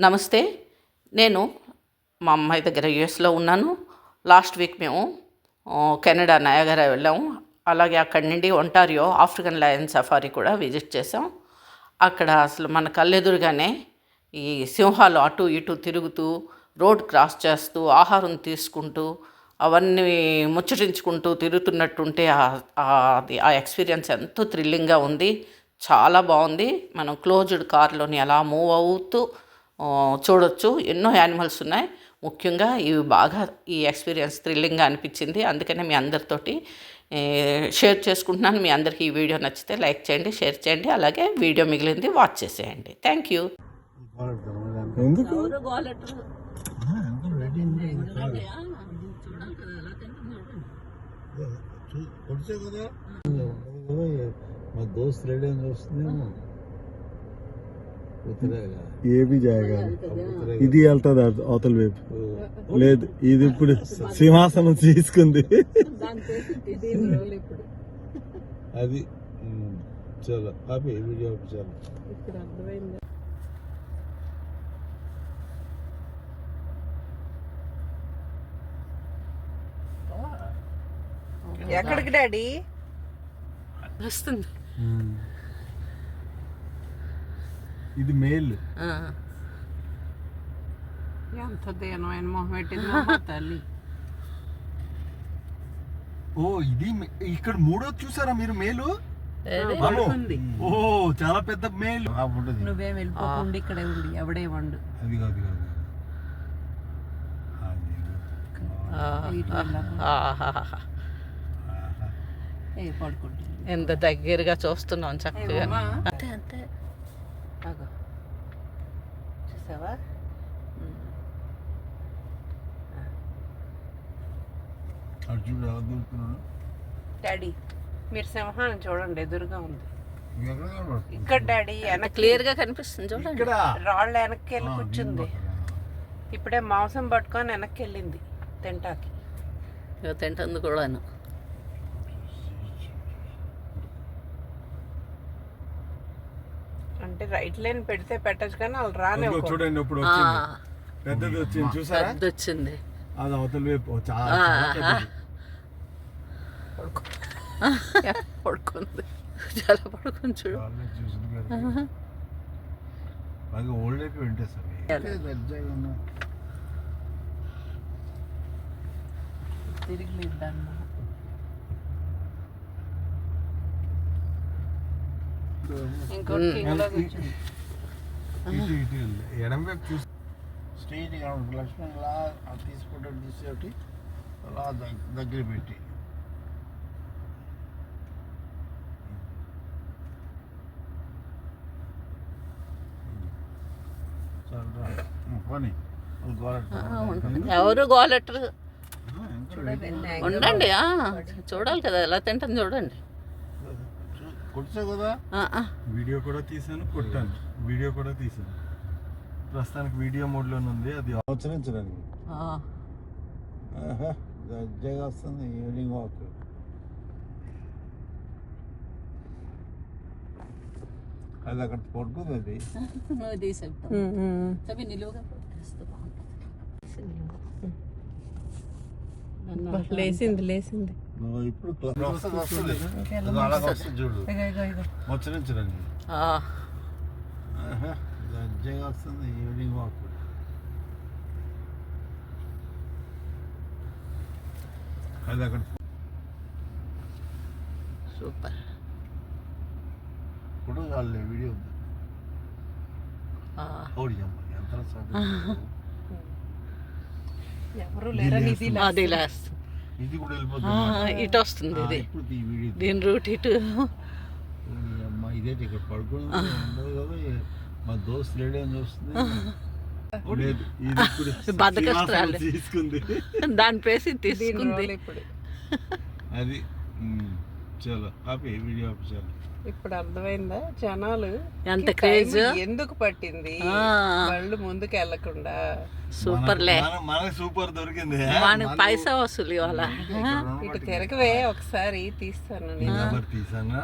నమస్తే. నేను మా అమ్మాయి దగ్గర యుఎస్లో ఉన్నాను. లాస్ట్ వీక్ మేము కెనడా నయాగరా వెళ్ళాము. అలాగే అక్కడి నుండి ఒంటారియో ఆఫ్రికన్ లయన్ సఫారీ కూడా విజిట్ చేసాం అక్కడ అసలు మన కళ్ళెదురుగానే ఈ సింహాలు అటు ఇటు తిరుగుతూ రోడ్ క్రాస్ చేస్తూ ఆహారం తీసుకుంటూ అవన్నీ ముచ్చటించుకుంటూ తిరుగుతున్నట్టుంటే ఆ- అది ఆ ఎక్స్పీరియన్స్ ఎంతో థ్రిల్లింగ్గా ఉంది. చాలా బాగుంది. మనం క్లోజ్డ్ కార్లోని అలా మూవ్ అవుతూ చూడొచ్చు. ఎన్నో యానిమల్స్ ఉన్నాయి. ముఖ్యంగా ఇవి బాగా ఈ ఎక్స్పీరియన్స్ థ్రిల్లింగ్గా అనిపించింది. అందుకనే మీ అందరితోటి షేర్ చేసుకుంటున్నాను. మీ అందరికీ ఈ వీడియో నచ్చితే లైక్ చేయండి షేర్ చేయండి. అలాగే వీడియో మిగిలింది వాచ్ చేసేయండి. Thank you. మా దోస్త్ రెడీ అని చూస్తుందేమో. ఉత్తరేగా ఏ బి జాయగా ఇది వెళ్తుంది అవ- అవతల వైపు? లేదు ఇది ఇప్పుడు సింహాసనం తీసుకుంది. అది ఉమ్, చలో. ఆపి వీడియో ఆపి చాలు. ఎక్కడికి డాడీ? వస్తుంది. ఇది మేల్. ఎంత దీనమైన మొహం పెట్టింది తల్లి. ఓ ఇది ఇక్కడ మూడో చూసారా మీరు మేలు. ఓ చాలా పెద్ద మేలు. నువ్వేం వెళ్ళిపోకుండా ఇక్కడే ఉండి ఎవడే వండు. అది కాదు కాదు. ఎంత దగ్గరగా చూస్తున్నాం చక్కగా? అంతే అంతే. అగో చూసావా చూడు ఎలా దొరుకుతున్నాడు డాడీ మీరు సింహాన్ని చూడండి ఎదురుగా ఉంది ఇక్కడ డాడీ వెనక్కి క్లియర్గా కనిపిస్తుంది చూడండి ఇక్కడ రాళ్ళ వెనక్కి వెళ్ళి కూర్చుంది. ఇప్పుడే మాంసం పట్టుకొని వెనక్కి వెళ్ళింది తింటాకి తింటుంది కూడాను అంటే రైట్ లైన్ పెడితే పెట్టచ్చు కానీ వాళ్ళు రానే చూడండి ఇప్పుడు పెద్దది వచ్చింది చూసారా? వచ్చింది. అది అవతల వైపు చాలా. పడుకుంది. చాలా పడుకుంది చూడు. వాళ్ళే చూసింది కదా. బాగా ఓల్డ్ అయిపోయి ఉంటాయి సార్. తిరిగి లేదు దాని మొహం. ఇంకోటి కింగ్లో కూర్చుంది ఇటు ఇటు వెళ్ళి. ఎడం వైపు చూసి స్ట్రైట్ లక్ష్మణ్ అలా ఆ తీసుకుంటే తీసేటి అలా దగ్- దగ్గర పెట్టి. ఎవరు గోలెట్టరు యాంగిల్ ఉండండి ఆ, చూడాలి కదా ఎలా తింటుంది చూడండి. కొడిచే కదా? ఆ, ఆ. వీడియో కూడా తీసాను కొట్టాను. వీడియో కూడా తీసాను ప్రస్తుతానికి వీడియో మోడ్లోనే ఉంది అది ఆచరించడానికి ఆ. ఆహా, దర్జాగా వస్తుంది ఈవినింగ్ వాక్. అది అక్కడ పడుకుంది అది. నువ్వు తీసేస్తావు నిలువుగా లేసింది లేసింది. ఇప్పుడు చూడు. దర్జాగా వస్తుంది. Evening walk. అది అక్కడ సూపర్. ఫోటో చాలే వీడియో ఉంది. ఎంత ఎవరు లేరని ఇది లే- అది లాస్ట్ ఇది కూడా వెళ్ళిపోతుంది ఇటు వస్తుంది ఇది. దీని రూట్ ఇటు. ఇదేంటి ఇక్కడ పడుకుని మా దోస్త్ చూస్తుంది. సింహాసనం తీసుకుంది. దాని పేసి తీసుకుంది. అది చలో ఆపి వీడియో ఆపి చాలు ఇప్పుడు అర్థమైందా? జనాలు ఎంత క్రేజ్? ఎందుకు పట్టింది. వాళ్ళు ముందుకు వెళ్ళకుండా సూపర్లే మన- మనకి సూపర్ దొరికింది. వానికి పైసా వసూలు ఇవాళ. ఇటు తిరగవే ఒకసారి తీస్తాను నేను. తీసానా?